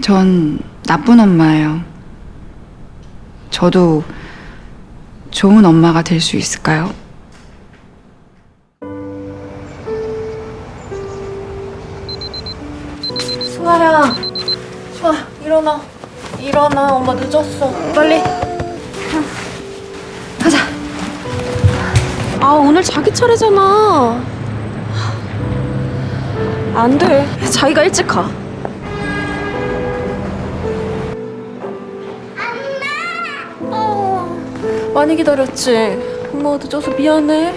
전 나쁜 엄마예요. 저도 좋은 엄마가 될 수 있을까요? 수아야, 수아 일어나, 일어나. 엄마 늦었어. 빨리. 가자. 아 오늘 자기 차례잖아. 안 돼. 자기가 일찍 가. 많이 기다렸지. 엄마가 늦어서 미안해.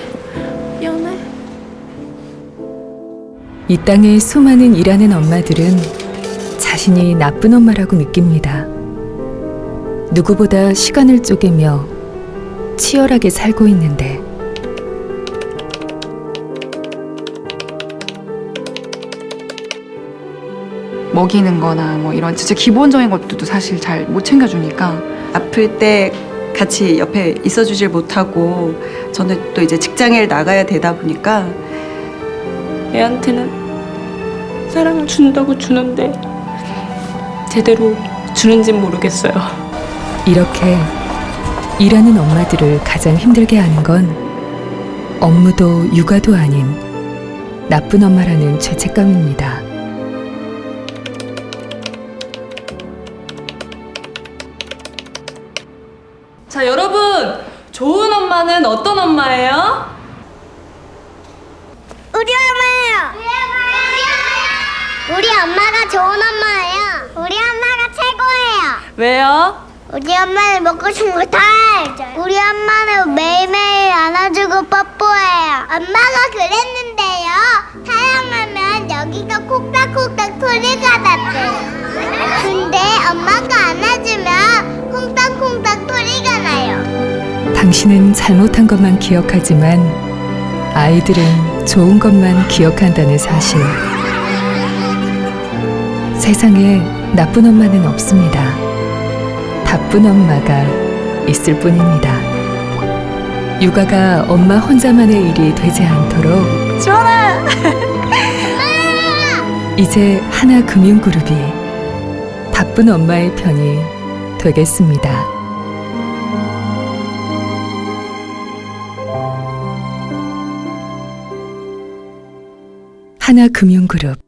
미안해. 이 땅의 수많은 일하는 엄마들은 자신이 나쁜 엄마라고 느낍니다. 누구보다 시간을 쪼개며 치열하게 살고 있는데 먹이는 거나 뭐 이런 진짜 기본적인 것들도 사실 잘 못 챙겨주니까 아플 때 같이 옆에 있어주질 못하고 저는 또 이제 직장에 나가야 되다 보니까 애한테는 사랑을 준다고 주는데 제대로 주는진 모르겠어요. 이렇게 일하는 엄마들을 가장 힘들게 하는 건 업무도 육아도 아닌 나쁜 엄마라는 죄책감입니다. 자, 여러분! 좋은 엄마는 어떤 엄마예요? 우리 엄마예요. 우리 엄마가 좋은 엄마예요. 우리 엄마가 최고예요. 왜요? 우리 엄마는 먹고 싶은 거다 해줘요. 우리 엄마는 매일매일 안아주고 뽀뽀해요. 엄마가 그랬는데요. 사랑하면 여기가 콕닥콕닥 소리가 났어요. 근데 엄마가 당신은 잘못한 것만 기억하지만 아이들은 좋은 것만 기억한다는 사실. 세상에 나쁜 엄마는 없습니다. 나쁜 엄마가 있을 뿐입니다. 육아가 엄마 혼자만의 일이 되지 않도록 전화! 이제 하나 금융그룹이 바쁜 엄마의 편이 되겠습니다. 하나금융그룹